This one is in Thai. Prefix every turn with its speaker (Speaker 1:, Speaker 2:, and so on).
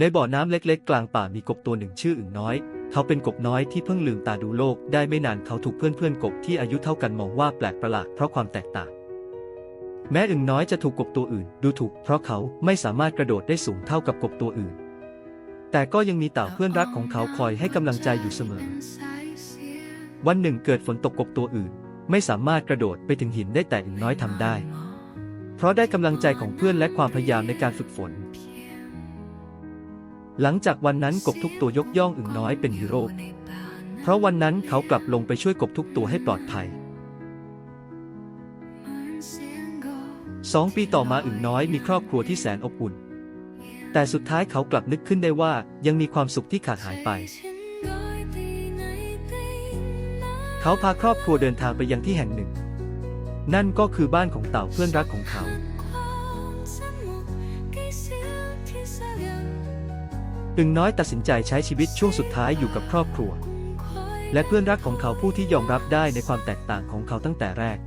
Speaker 1: ในบ่อน้ำเล็กๆ กลางป่ามีกบตัวหนึ่งชื่ออึ่งน้อย เขาเป็นกบน้อยที่เพิ่งลืมตาดูโลกได้ไม่นานเขาถูกเพื่อนๆกบที่อายุเท่ากันมองว่าแปลกประหลาดเพราะความแตกต่าง แม้อึ่งน้อยจะถูกกบตัวอื่นดูถูก เพราะเขาไม่สามารถกระโดดได้สูงเท่ากับกบตัวอื่น แต่ก็ยังมีเต่าเพื่อนรักของเขาคอยให้กำลังใจอยู่เสมอ วันหนึ่งเกิดฝนตกกบตัวอื่น ไม่สามารถกระโดดไปถึงหินได้แต่อึ่งน้อยทำได้ เพราะได้กำลังใจของเพื่อนและความพยายามในการฝึกฝน หลังจากวันนั้นกบทุกตัวยกย่องอึ่งน้อยเป็นฮีโร่ เพราะวันนั้นเขากลับลงไปช่วยกบทุกตัวให้ปลอดภัยสองปีต่อมาอึ่งน้อยมีครอบครัวที่แสนอบอุ่น แต่สุดท้ายเขากลับนึกขึ้นได้ว่ายังมีความสุขที่ขาดหายไป เขาพาครอบครัวเดินทางไปยังที่แห่งหนึ่ง นั่นก็คือบ้านของเต่าเพื่อนรักของเขา อึงน้อยตัดสินใจใช้ชีวิตช่วงสุดท้ายอยู่กับครอบครัว และเพื่อนรักของเขาผู้ที่ยอมรับได้ในความแตกต่างของเขาตั้งแต่แรก